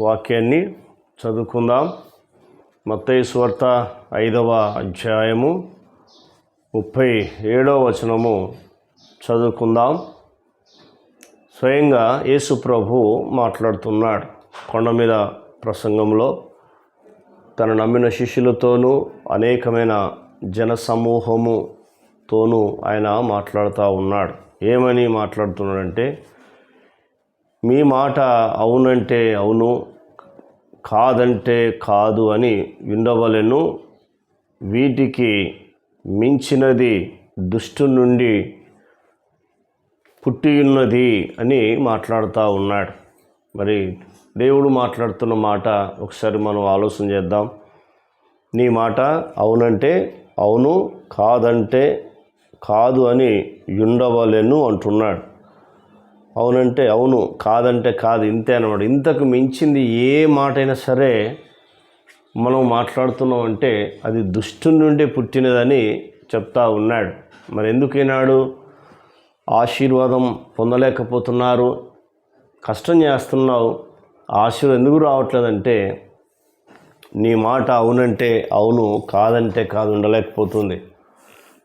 వాక్యాన్ని చదువుకుందాం. మత్తయి స్వార్త ఐదవ అధ్యాయము ముప్పై ఏడవ వచనము చదువుకుందాం. స్వయంగా యేసు ప్రభు మాట్లాడుతున్నాడు కొండ మీద ప్రసంగంలో. తన నమ్మిన శిష్యులతోనూ అనేకమైన జన సమూహముతోనూ ఆయన మాట్లాడుతూ ఉన్నాడు. ఏమని మాట్లాడుతున్నాడంటే మీ మాట అవునంటే అవును కాదంటే కాదు అని వినవలెను. వీటికి మించినది దుష్టు నుండి పుట్టియున్నది అని మాట్లాడుతూ ఉన్నాడు. మరి దేవుడు మాట్లాడుతున్న మాట ఒకసారి మనం ఆలోచన చేద్దాం. నీ మాట అవునంటే అవును కాదంటే కాదు అని ఉండవలెను అంటున్నాడు. అవునంటే అవును కాదంటే కాదు ఇంతే అనమాట ఇంతకు మించింది ఏ మాట అయినా సరే మనం మాట్లాడుతున్నాం అంటే అది దుష్టు నుండి పుట్టినదని చెప్తా ఉన్నాడు. మరి ఎందుకైనాడు ఆశీర్వాదం పొందలేకపోతున్నారు? కష్టం చేస్తున్నావు ఆశీర్వాదం ఎందుకు రావట్లేదంటే నీ మాట అవునంటే అవును కాదంటే కాదు ఉండలేకపోతుంది.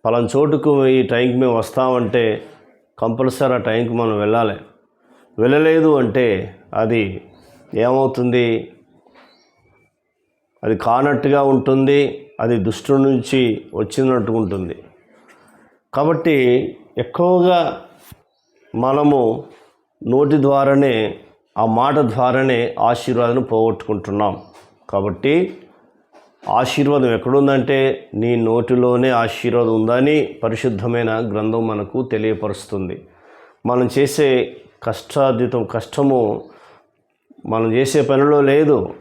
పలాన చోటుకు ఈ టైంకి మేము వస్తామంటే కంపల్సరీ ఆ టైంకి మనం వెళ్ళాలి. వెళ్ళలేదు అంటే అది ఏమవుతుంది? అది కానట్టుగా ఉంటుంది అది దుష్టు నుంచి వచ్చినట్టు ఉంటుంది. కాబట్టి ఎక్కువగా మనము నోటి ద్వారానే ఆ మాట ద్వారానే ఆశీర్వాదం పోగొట్టుకుంటున్నాం. కాబట్టి ఆశీర్వాదం ఎక్కడుందంటే నీ నోటిలోనే ఆశీర్వాదం ఉందని పరిశుద్ధమైన గ్రంథం మనకు తెలియపరుస్తుంది. మనం చేసే కష్టార్జితం కష్టము మనం చేసే పనిలో లేదు.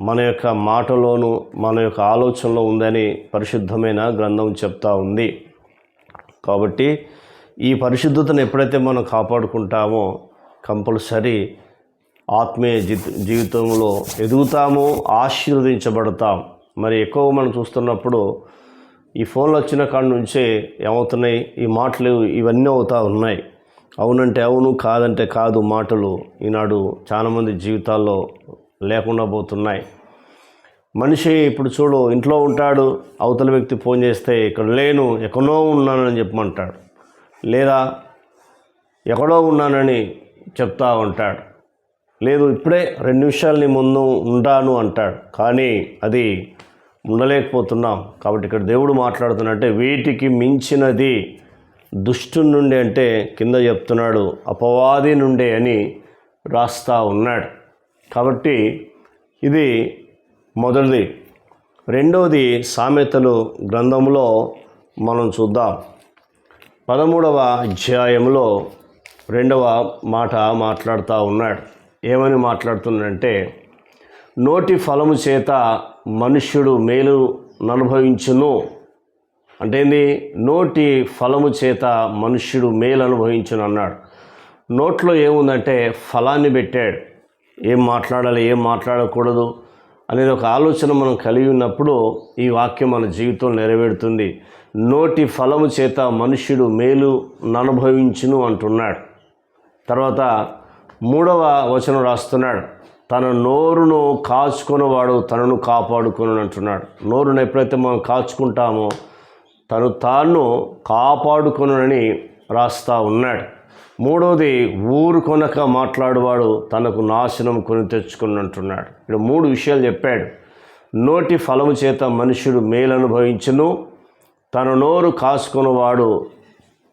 మన యొక్క మాటలోను మన యొక్క ఆలోచనలో ఉందని పరిశుద్ధమైన గ్రంథం చెప్తా ఉంది. కాబట్టి ఈ పరిశుద్ధతను ఎప్పుడైతే మనం కాపాడుకుంటామో కంపల్సరీ ఆత్మీయ జీ జీవితంలో ఎదుగుతాము ఆశీర్వదించబడతాం. మరి ఎక్కువ మనం చూస్తున్నప్పుడు ఈ ఫోన్లు వచ్చిన కాడ నుంచే ఏమవుతున్నాయి? ఈ మాటలు ఇవన్నీ అవుతా ఉన్నాయి. అవునంటే అవును కాదంటే కాదు మాటలు ఈనాడు చాలామంది జీవితాల్లో లేకుండా పోతున్నాయి. మనిషి ఇప్పుడు చూడు ఇంట్లో ఉంటాడు అవతల వ్యక్తి ఫోన్ చేస్తే ఇక్కడ లేను ఎక్కడో ఉన్నానని చెప్పమంటాడు. లేదా ఎక్కడో ఉన్నానని చెప్తా ఉంటాడు. లేదు ఇప్పుడే రెండు నిమిషాలని ముందు ఉంటాను అంటాడు. కానీ అది ఉండలేకపోతున్నాం. కాబట్టి ఇక్కడ దేవుడు మాట్లాడుతున్నట్టే వీటికి మించినది దుష్టు నుండి అంటే కింద చెప్తున్నాడు అపవాది నుండే అని రాస్తా ఉన్నాడు. కాబట్టి ఇది మొదటిది. రెండవది సామెతలు గ్రంథంలో మనం చూద్దాం. పదమూడవ అధ్యాయంలో రెండవ మాట మాట్లాడుతూ ఉన్నాడు. ఏమని మాట్లాడుతున్నాడంటే నోటి ఫలము చేత మనుష్యుడు మేలు అనుభవించును అంటే ఏంది? నోటి ఫలము చేత మనుష్యుడు మేలు అనుభవించును అన్నాడు. నోట్లో ఏముందంటే ఫలాన్ని పెట్టాడు. ఏం మాట్లాడాలి ఏం మాట్లాడకూడదు అనేది ఒక ఆలోచన మనం కలిగి ఉన్నప్పుడు ఈ వాక్యం మన జీవితం నెరవేరుతుంది. నోటి ఫలము చేత మనుష్యుడు మేలు అనుభవించును అంటున్నాడు. తర్వాత మూడవ వచనం రాస్తున్నాడు. తన నోరును కాచుకున్నవాడు తనను కాపాడుకుని అంటున్నాడు. నోరును ఎప్పుడైతే మనం కాచుకుంటామో తను తాను కాపాడుకునని రాస్తా ఉన్నాడు. మూడవది ఊరు కొనక మాట్లాడువాడు తనకు నాశనం కొని తెచ్చుకుని అంటున్నాడు. ఇక్కడ మూడు విషయాలు చెప్పాడు. నోటి ఫలము చేత మనుషుడు మేలు అనుభవించును తన నోరు కాసుకున్నవాడు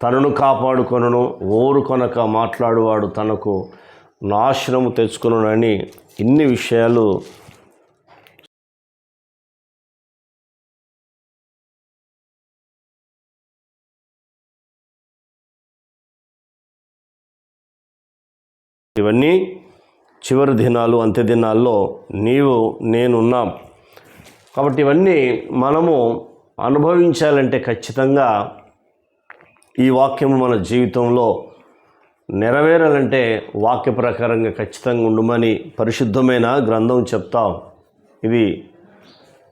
తనను కాపాడుకొనును. ఊరు కొనక మాట్లాడువాడు తనకు నాశనము తెచ్చుకునని ఇన్ని విషయాలు ఇవన్నీ చివరి దినాలు అంత్య దినాల్లో నీవు నేనున్నాం. కాబట్టి ఇవన్నీ మనము అనుభవించాలంటే ఖచ్చితంగా ఈ వాక్యము మన జీవితంలో నెరవేరాలంటే వాక్య ప్రకారంగా ఖచ్చితంగా ఉండమని పరిశుద్ధమైన గ్రంథం చెప్తాం. ఇది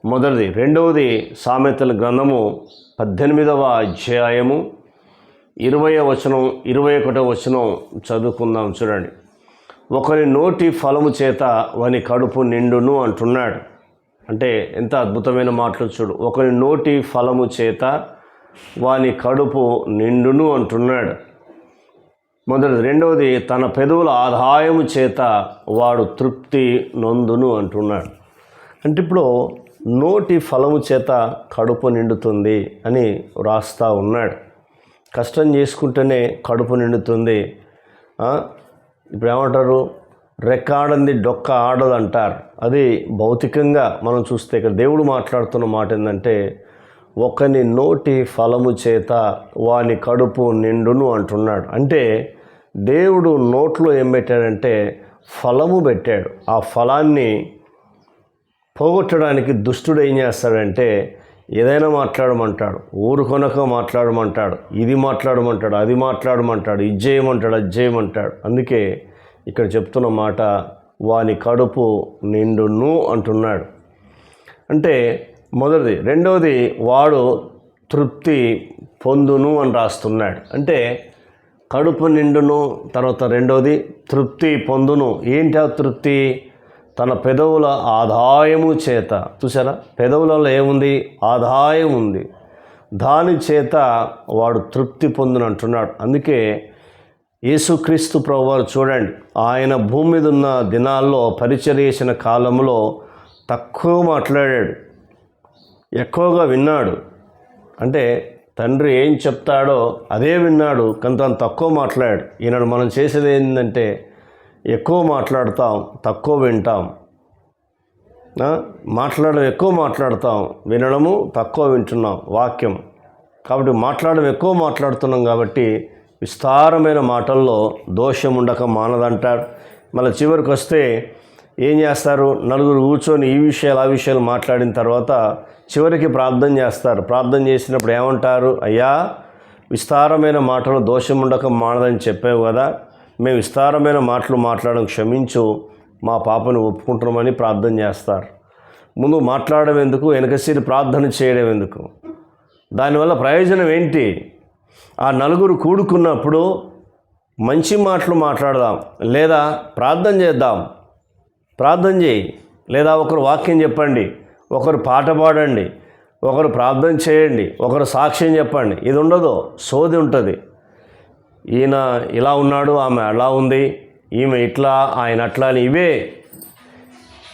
మొదటిది. రెండవది సామెతల గ్రంథము పద్దెనిమిదవ అధ్యాయము ఇరవై వచనం ఇరవై ఒకటో వచనం చదువుకుందాం చూడండి. ఒకరి నోటి ఫలము చేత వాని కడుపు నిండును అంటున్నాడు. అంటే ఎంత అద్భుతమైన మాటలు చూడు. ఒకరి నోటి ఫలము చేత వాని కడుపు నిండును అంటున్నాడు. మొదటిది. రెండవది తన పెదవుల ఆదాయము చేత వాడు తృప్తి నొందును అంటున్నాడు. అంటే ఇప్పుడు నోటి ఫలము చేత కడుపు నిండుతుంది అని వ్రాస్తూ ఉన్నాడు. కష్టం చేసుకుంటేనే కడుపు నిండుతుంది. ఇప్పుడు ఏమంటారు? రెక్కాడంది డొక్క ఆడదంటారు. అది భౌతికంగా మనం చూస్తే ఇక్కడ దేవుడు మాట్లాడుతున్న మాట ఏంటంటే ఒకని నోటి ఫలము చేత వాని కడుపు నిండును అంటున్నాడు. అంటే దేవుడు నోట్లో ఏం పెట్టాడంటే ఫలము పెట్టాడు. ఆ ఫలాన్ని పోగొట్టడానికి దుష్టుడు ఏం చేస్తాడంటే ఏదైనా మాట్లాడమంటాడు. ఊరు కొనక మాట్లాడమంటాడు. ఇది మాట్లాడమంటాడు అది మాట్లాడమంటాడు ఇది చేయమంటాడు అది చేయమంటాడు. అందుకే ఇక్కడ చెప్తున్న మాట వాని కడుపు నిండును అంటున్నాడు. అంటే మొదటిది. రెండవది వాడు తృప్తి పొందును అని రాస్తున్నాడు. అంటే కడుపు నిండును తర్వాత రెండవది తృప్తి పొందును. ఏంటి ఆ తృప్తి? తన పెదవుల ఆదాయము చేత. చూసారా పెదవులలో ఏముంది? ఆదాయం ఉంది. దాని చేత వాడు తృప్తి పొందును అంటున్నాడు. అందుకే యేసుక్రీస్తు ప్రభువారు చూడండి ఆయన భూమి మీద ఉన్న దినాల్లో పరిచర్య చేసిన కాలంలో తక్కువ మాట్లాడాడు. ఎక్కువగా విన్నాడు. అంటే తండ్రి ఏం చెప్తాడో అదే విన్నాడు కానీ తను తక్కువ మాట్లాడాడు. ఈనాడు మనం చేసేది ఏంటంటే ఎక్కువ మాట్లాడతాం తక్కువ వింటాం. మాట్లాడడం ఎక్కువ మాట్లాడతాం వినడము తక్కువ వింటున్నాం వాక్యం. కాబట్టి మాట్లాడడం ఎక్కువ మాట్లాడుతున్నాం కాబట్టి విస్తారమైన మాటల్లో దోషం ఉండక మానదంటాడు. మళ్ళీ చివరికి వస్తే ఏం చేస్తారు? నలుగురు కూర్చొని ఈ విషయాలు ఆ విషయాలు మాట్లాడిన తర్వాత చివరికి ప్రార్థన చేస్తారు. ప్రార్థన చేసినప్పుడు ఏమంటారు? అయ్యా విస్తారమైన మాటలు దోషం ఉండక మానదని చెప్పావు కదా. మేము విస్తారమైన మాటలు మాట్లాడడం క్షమించు. మా పాపను ఒప్పుకుంటున్నామని ప్రార్థన చేస్తారు. ముందు మాట్లాడడం ఎందుకు? వెనకసీరి ప్రార్థన చేయడం ఎందుకు? దానివల్ల ప్రయోజనం ఏంటి? ఆ నలుగురు కూడుకున్నప్పుడు మంచి మాటలు మాట్లాడదాం లేదా ప్రార్థన చేద్దాం. ప్రార్థన చేయి. లేదా ఒకరు వాక్యం చెప్పండి. ఒకరు పాట పాడండి. ఒకరు ప్రార్థన చేయండి. ఒకరు సాక్ష్యం చెప్పండి. ఇది ఉండదు. సోది ఉంటుంది. ఈయన ఇలా ఉన్నాడు ఆమె అలా ఉంది ఈమె ఇట్లా ఆయన అట్లా అని ఇవే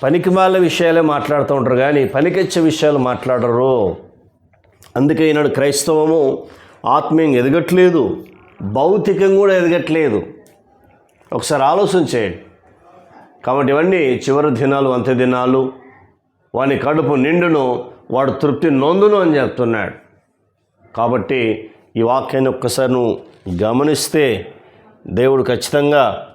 పనికిమాల విషయాలే మాట్లాడుతూ ఉంటారు కానీ పనికిచ్చే విషయాలు మాట్లాడరు. అందుకే ఈనాడు క్రైస్తవము ఆత్మీయంగా ఎదగట్లేదు. భౌతికంగా కూడా ఎదగట్లేదు. ఒకసారి ఆలోచన చేయండి. కాబట్టి ఇవన్నీ చివరి దినాలు అంత్య దినాలు. వాని కడుపు నిండును వాడు తృప్తి నొందును అని చెప్తున్నాడు. కాబట్టి ఈ వాక్యాన్ని ఒక్కసారి నువ్వు గమనిస్తే దేవుడు ఖచ్చితంగా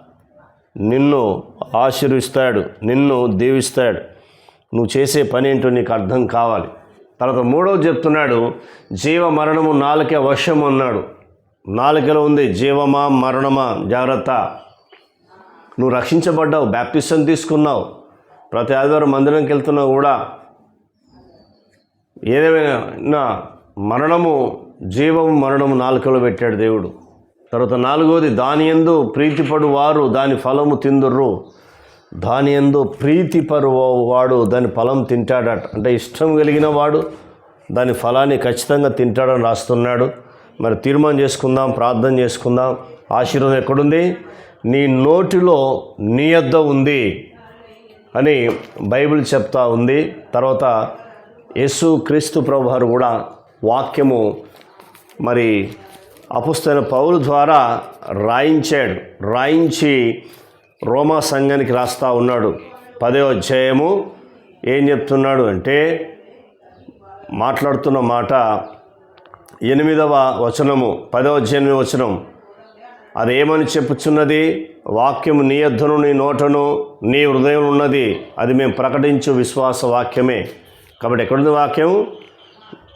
నిన్ను ఆశీర్విస్తాడు నిన్ను దీవిస్తాడు. నువ్వు చేసే పని ఏంటో నీకు అర్థం కావాలి. తర్వాత మూడవ చెప్తున్నాడు జీవ మరణము నాలుకే వశం అన్నాడు. నాలుకలో ఉంది జీవమా మరణమా? జాగ్రత్త. నువ్వు రక్షించబడ్డావు బ్యాప్టిజం తీసుకున్నావు. ప్రతి ఆదివారం మందిరంకి వెళ్తున్నావు కూడా ఏదేమైనా మరణము జీవము మరణము నాలుకలో పెట్టాడు దేవుడు. తర్వాత నాలుగోది దాని ఎందు ప్రీతిపడు వారు దాని ఫలము తిందుర్రు. దాని ఎందు ప్రీతిపరు వాడు దాని ఫలం తింటాడట. అంటే ఇష్టం కలిగిన వాడు దాని ఫలాన్ని ఖచ్చితంగా తింటాడని రాస్తున్నాడు. మరి తీర్మానం చేసుకుందాం ప్రార్థన చేసుకుందాం. ఆశీర్వాదం ఎక్కడుంది? నీ నోటిలో నీ యొద్ద ఉంది అని బైబిల్ చెప్తా ఉంది. తర్వాత యేసు క్రీస్తు ప్రభువారు కూడా వాక్యము మరి అపుస్తైన పౌలు ద్వారా రాయించాడు. రాయించి రోమా సంఘానికి రాస్తా ఉన్నాడు. పదే అధ్యాయము ఏం చెప్తున్నాడు అంటే మాట్లాడుతున్న మాట ఎనిమిదవ వచనము పదవ అధ్యాయం వచనం. అదేమని చెప్పుచున్నది? వాక్యము నీ యొద్దను నీ నోటను నీ హృదయం ఉన్నది. అది మేము ప్రకటించు విశ్వాస వాక్యమే. కాబట్టి ఎక్కడుంది వాక్యం?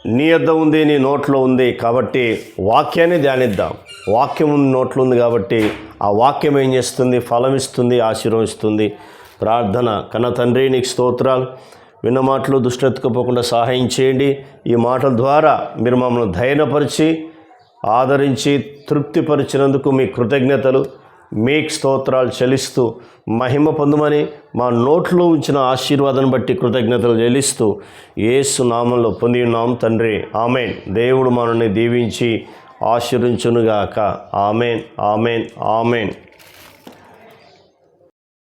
నీ యొద్ద ఉంది నీ నోట్లో ఉంది కాబట్టి వాక్యాన్ని ధ్యానిద్దాం. వాక్యం ఉంది నోట్లో ఉంది కాబట్టి ఆ వాక్యం ఏం చేస్తుంది? ఫలం ఇస్తుంది ఆశీర్వదిస్తుంది ప్రార్థన కన్న తండ్రి నీకు స్తోత్రాలు. విన్న మాటలు దుష్టెత్తుకుపోకుండా సహాయం చేయండి. ఈ మాటల ద్వారా మీరు మమ్మల్ని ధైర్యపరిచి ఆదరించి తృప్తిపరిచినందుకు మీ కృతజ్ఞతలు మీకు స్తోత్రాలు చెల్లిస్తూ మహిమ పొందమని మా నోట్లో ఉంచిన ఆశీర్వాదాన్ని బట్టి కృతజ్ఞతలు చెల్లిస్తూ ఏసు నామంలో పొంది ఉన్నాం తండ్రి. ఆమెన్. దేవుడు మనల్ని దీవించి ఆశీర్వించునుగాక. ఆమెన్. ఆమెన్. ఆమెన్.